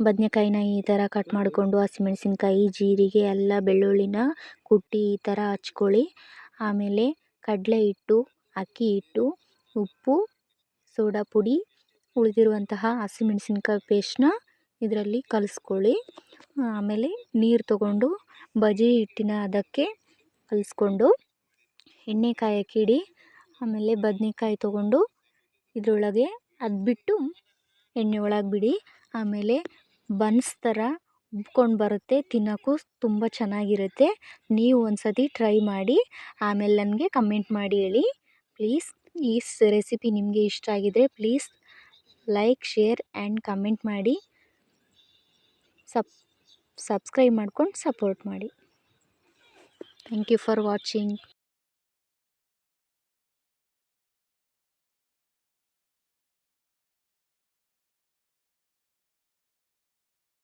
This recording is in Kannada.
ಬದನೆಕಾಯಿನ ಈ ಥರ ಕಟ್ ಮಾಡಿಕೊಂಡು ಹಸಿಮೆಣ್ಸಿನ್ಕಾಯಿ, ಜೀರಿಗೆ, ಎಲ್ಲ ಬೆಳ್ಳುಳ್ಳಿನ ಕುಟ್ಟಿ ಈ ಥರ ಹಚ್ಕೊಳ್ಳಿ. ಆಮೇಲೆ ಕಡಲೆ ಹಿಟ್ಟು, ಅಕ್ಕಿ ಹಿಟ್ಟು, ಉಪ್ಪು, ಸೋಡಾ ಪುಡಿ, ಉಳಿದಿರುವಂತಹ ಹಸಿಮೆಣ್ಸಿನ್ಕಾಯಿ ಪೇಸ್ಟ್ನ ಇದರಲ್ಲಿ ಕಲಿಸ್ಕೊಳ್ಳಿ. ಆಮೇಲೆ ನೀರು ತಗೊಂಡು ಬಜಿ ಹಿಟ್ಟಿನ ಅದಕ್ಕೆ ಕಲಿಸ್ಕೊಂಡು ಎಣ್ಣೆ ಕಾಯೋಕ್ಕಿಡಿ ಆಮೇಲೆ ಬದನೆಕಾಯಿ ತೊಗೊಂಡು ಇದರೊಳಗೆ ಅದ್ಬಿಟ್ಟು ಎಣ್ಣೆ ಒಳಗೆ ಬಿಡಿ. ಆಮೇಲೆ ಬನ್ಸ್ ಥರ ಉಬ್ಕೊಂಡು ಬರುತ್ತೆ, ತಿನ್ನೋಕ್ಕೂ ತುಂಬ ಚೆನ್ನಾಗಿರುತ್ತೆ. ನೀವು ಒಂದು ಸರ್ತಿ ಟ್ರೈ ಮಾಡಿ, ಆಮೇಲೆ ನನಗೆ ಕಮೆಂಟ್ ಮಾಡಿ ಹೇಳಿ. ಪ್ಲೀಸ್ ಈ ರೆಸಿಪಿ ನಿಮಗೆ ಇಷ್ಟ ಆಗಿದ್ರೆ please like share and comment ಮಾಡಿ. ಸಬ್ ಸಬ್ಸ್ಕ್ರೈಬ್ ಮಾಡ್ಕೊಂಡು ಸಪೋರ್ಟ್ ಮಾಡಿ. Thank you for watching